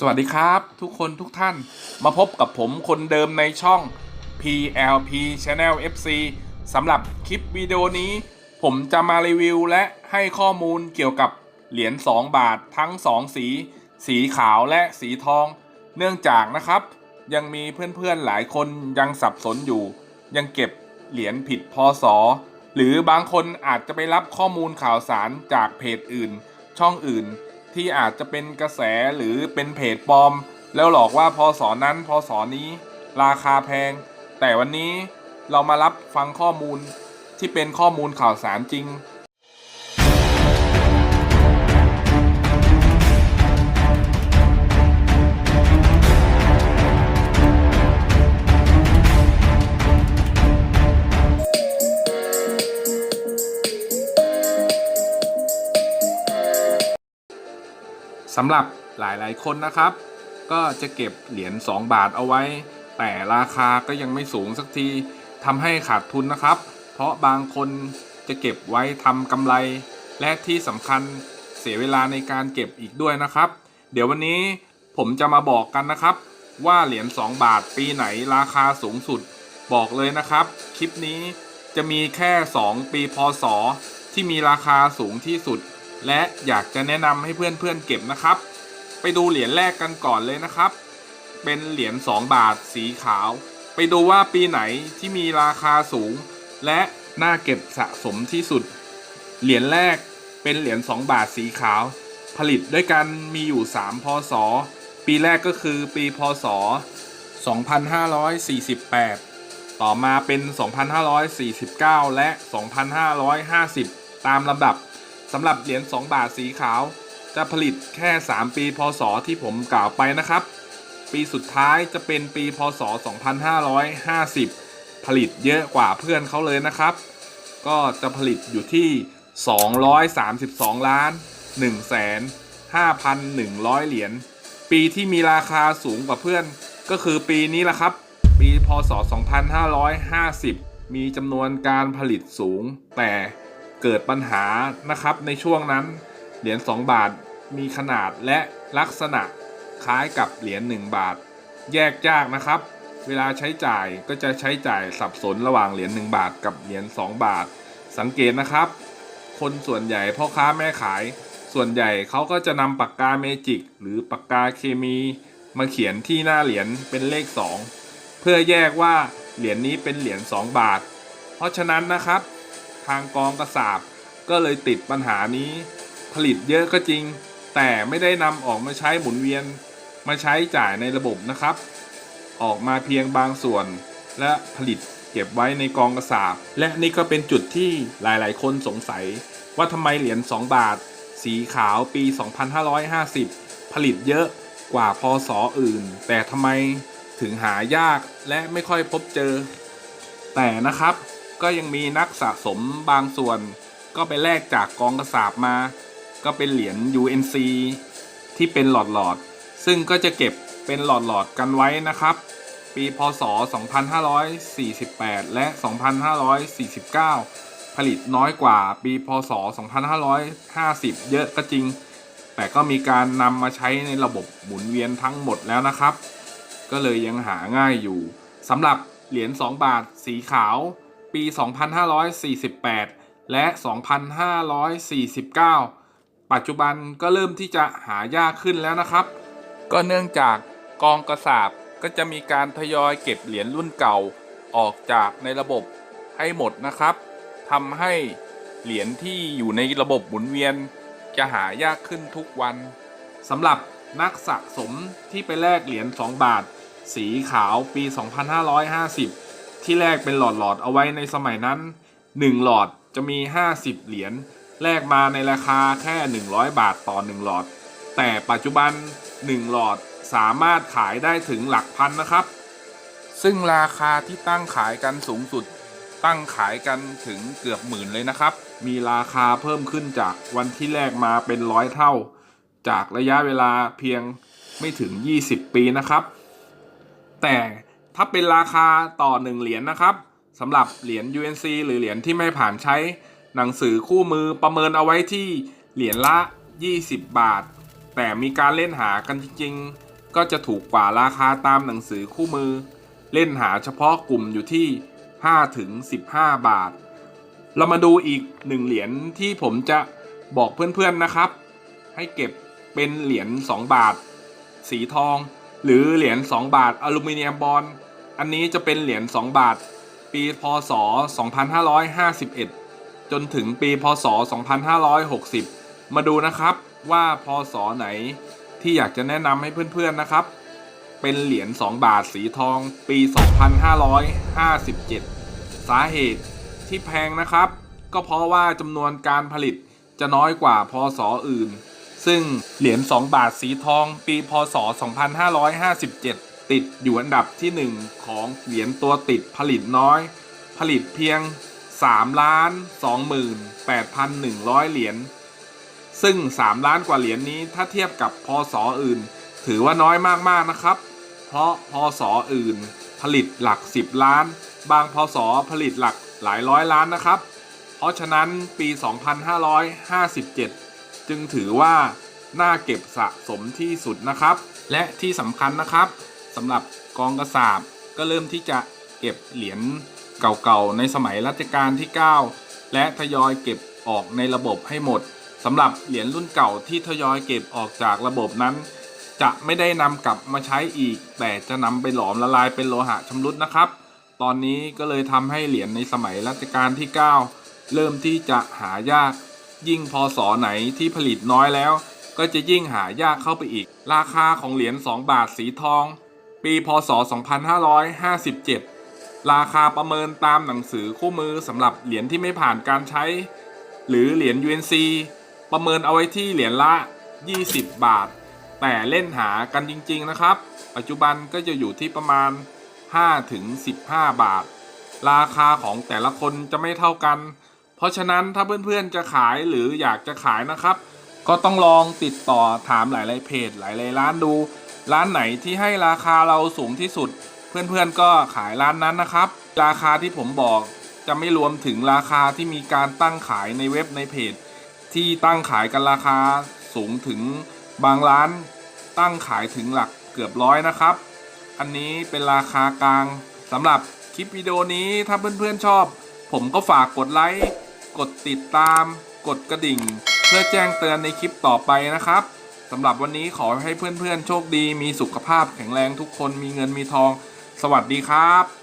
สวัสดีครับทุกคนทุกท่านมาพบกับผมคนเดิมในช่อง PLP Channel FC สำหรับคลิปวิดีโอนี้ ผมจะมารีวิวและให้ข้อมูลเกี่ยวกับเหรียญ 2 บาททั้ง 2 สี สีขาวและสีทอง เนื่องจากนะครับ ยังมีเพื่อนๆหลายคนยังสับสนอยู่ ยังเก็บเหรียญผิดพศหรือบางคนอาจจะไปรับข้อมูลข่าวสารจากเพจอื่น ช่องอื่น ที่อาจจะเป็นกระแสหรือเป็นเพจปลอม แล้วหลอกว่าพอสอนนั้นพอสอนนี้ ราคาแพง แต่วันนี้เรามารับฟังข้อมูลที่เป็นข้อมูลข่าวสารจริง สำหรับหลายๆคนนะครับ ก็จะเก็บเหรียญ2บาทเอาไว้ แต่ราคาก็ยังไม่สูงสักทีทำให้ขาดทุนนะครับ เพราะบางคนจะเก็บไว้ทำกำไร และที่สำคัญเสียเวลาในการเก็บอีกด้วยนะครับ เดี๋ยววันนี้ผมจะมาบอกกันนะครับ ว่าเหรียญ2บาทปีไหนราคาสูงสุด บอกเลยนะครับ คลิปนี้จะมีแค่ 2 ปีพศที่มีราคาสูงที่สุด และอยากจะแนะนำให้เพื่อนๆเก็บนะครับ ไปดูเหรียญแรกกันก่อนเลยนะครับ เป็นเหรียญ2บาทสีขาว ไปดูว่าปีไหนที่มีราคาสูง และน่าเก็บสะสมที่สุด เหรียญแรกเป็นเหรียญ2บาทสีขาว ผลิตด้วยกันมีอยู่ 3 พศ ปีแรกก็คือปีพศ 2548 ต่อมาเป็น 2549 และ 2550 ตามลำดับ สำหรับเหรียญ2บาทสีขาว จะผลิตแค่ 3 ปีพศที่ผมกล่าวไปนะครับ ปีสุดท้ายจะเป็นปีพศ 2550 ผลิตเยอะกว่าเพื่อนเขาเลยนะครับ ก็จะผลิตอยู่ที่ 232 ล้าน1แสน5,100 เหรียญปีที่มีราคาสูงกว่าเพื่อน ก็คือปีนี้แหละครับ ปีพศ 2550 มีจำนวนการผลิตสูงแต่ เกิดปัญหานะครับ ในช่วงนั้นเหรียญ2บาทมีขนาดและลักษณะคล้ายกับเหรียญ1บาท แยกยากนะครับ เวลาใช้จ่ายก็จะใช้จ่ายสับสนระหว่างเหรียญ1บาทกับเหรียญ2บาท สังเกตนะครับ คนส่วนใหญ่พ่อค้าแม่ขาย ส่วนใหญ่เขาก็จะนำปากกาเมจิก หรือปากกาเคมี มาเขียนที่หน้าเหรียญเป็นเลข 2 เพื่อแยกว่าเหรียญนี้เป็นเหรียญ2บาท เพราะฉะนั้นนะครับ ทางกองกระสาบ ก็เลยติดปัญหานี้ ผลิตเยอะก็จริง แต่ไม่ได้นำออกมาใช้หมุนเวียน มาใช้จ่ายในระบบนะครับ ออกมาเพียงบางส่วน และผลิตเก็บไว้ในกองกระสาบ และนี่ก็เป็นจุดที่หลายๆ คนสงสัย ว่าทำไมเหรียญ2 บาท สีขาวปี 2550 ผลิตเยอะกว่าพศอื่น แต่ทำไมถึงหายากและไม่ค่อยพบเจอ แต่นะครับ ก็ยังมีนักสะสมบางส่วน ก็ไปแลกจากกองกระสาบมา ก็เป็นเหรียญ UNC ที่เป็นหลอดหลอดๆซึ่งก็จะเก็บเป็นหลอดหลอดๆกันไว้นะครับ ปีพศ 2548 และ 2549 ผลิตน้อยกว่าปีพศ 2550 เยอะก็จริง แต่ก็มีการนำมาใช้ในระบบหมุนเวียนทั้งหมดแล้วนะครับ ก็เลยยังหาง่ายอยู่สำหรับเหรียญ 2 บาทสีขาว ปี 2548 และ 2549 ปัจจุบันก็เริ่มที่จะหายากขึ้นแล้วนะครับ ก็เนื่องจากกองกระสาบก็จะมีการทยอยเก็บเหรียญรุ่นเก่าออกจากในระบบให้หมดนะครับทำให้เหรียญที่อยู่ในระบบหมุนเวียนจะหายากขึ้นทุกวันสำหรับนักสะสมที่ไปแลกเหรียญ2บาท สีขาวปี 2550 ที่แลกเป็นหลอดหลอดๆเอาไว้ในสมัยนั้น 1 หลอดจะมี 50 เหรียญแลกมาในราคาแค่ 100 บาทต่อ 1 หลอด แต่ปัจจุบัน 1 หลอดสามารถขายได้ถึงหลักพันนะครับ ซึ่งราคาที่ตั้งขายกันสูงสุด ตั้งขายกันถึงเกือบหมื่นเลยนะครับ มีราคาเพิ่มขึ้นจากวันที่แรกมาเป็นร้อยเท่า จากระยะเวลาเพียงไม่ถึง 20 ปีนะครับ แต่ ถ้าเป็นราคาต่อ 1 เหรียญนะครับสำหรับเหรียญ UNC หรือเหรียญที่ไม่ผ่านใช้หนังสือคู่มือประเมินเอาไว้ที่เหรียญละ 20 บาท แต่มีการเล่นหากันจริงๆ ก็จะถูกกว่าราคาตามหนังสือคู่มือ เล่นหาเฉพาะกลุ่มอยู่ที่ 5 ถึง 15 บาท เรามาดูอีกหนึ่งเหรียญที่ผมจะบอกเพื่อนๆนะครับ ให้เก็บเป็นเหรียญ 2 บาท สีทอง หรือเหรียญ 2 บาทอลูมิเนียมบอล อันนี้จะเป็นเหรียญ2บาท ปีพศ 2551 จนถึงปีพศ 2560 มาดูนะครับว่าพศไหนที่อยากจะแนะนำให้เพื่อนๆนะครับ เป็นเหรียญ2บาทสีทอง ปี 2557 สาเหตุที่แพงนะครับ ก็เพราะว่าจำนวนการผลิตจะน้อยกว่าพศอื่น ซึ่งเหรียญ2บาทสีทอง ปีพศ 2557 ติดอยู่อันดับที่ 1 ของเหรียญตัวติดผลิตน้อย ผลิตเพียง3ล้าน28,100 เหรียญซึ่ง 3 ล้านกว่าเหรียญนี้ถ้าเทียบกับพศอื่น ถือว่าน้อยมากๆนะครับ เพราะพศอื่น ผลิตหลัก 10 ล้าน บางพศผลิตหลักหลายร้อยล้านนะครับ เพราะฉะนั้นปี 2557 จึงถือว่าน่าเก็บสะสมที่สุดนะครับ และที่สำคัญนะครับ สำหรับกองกระสาบก็เริ่มที่จะเก็บเหรียญเก่าๆในสมัยรัชกาลที่ 9 และทยอยเก็บออกในระบบให้หมดสำหรับเหรียญรุ่นเก่าที่ทยอยเก็บออกจากระบบนั้น จะไม่ได้นำกลับมาใช้อีก แต่จะนำไปหลอมละลายเป็นโลหะชำรุดนะครับ ตอนนี้ก็เลยทำให้เหรียญในสมัยรัชกาลที่ 9 เริ่มที่จะหายาก ยิ่งพศไหนที่ผลิตน้อยแล้ว ก็จะยิ่งหายากเข้าไปอีก ราคาของเหรียญ2บาทสีทอง ปีพศ 2557 ราคาประเมินตามหนังสือคู่มือสำหรับเหรียญที่ไม่ผ่านการใช้ หรือเหรียญ UNC ประเมินเอาไว้ที่เหรียญละ 20 บาท แต่เล่นหากันจริง ๆ นะครับ ปัจจุบันก็จะอยู่ที่ประมาณ 5-15 บาท ราคาของแต่ละคนจะไม่เท่ากัน เพราะฉะนั้นถ้าเพื่อนๆจะขายหรืออยากจะขายนะครับ ก็ต้องลองติดต่อถามหลายๆเพจหลายๆร้านดู ร้านไหนที่ให้ราคาเราสูงที่สุด เพื่อนๆก็ขายร้านนั้นนะครับ ราคาที่ผมบอกจะไม่รวมถึงราคาที่มีการตั้งขายในเว็บในเพจ ที่ตั้งขายกันราคาสูงถึงบางร้าน ตั้งขายถึงหลักเกือบร้อยนะครับ อันนี้เป็นราคากลางสำหรับคลิปวิดีโอนี้ถ้าเพื่อนๆชอบ ผมก็ฝากกดไลค์กดติดตาม กดกระดิ่ง เพื่อแจ้งเตือนในคลิปต่อไปนะครับ สำหรับวันนี้ขอให้เพื่อนๆโชคดี มีสุขภาพแข็งแรงทุกคนมีเงินมีทอง สวัสดีครับ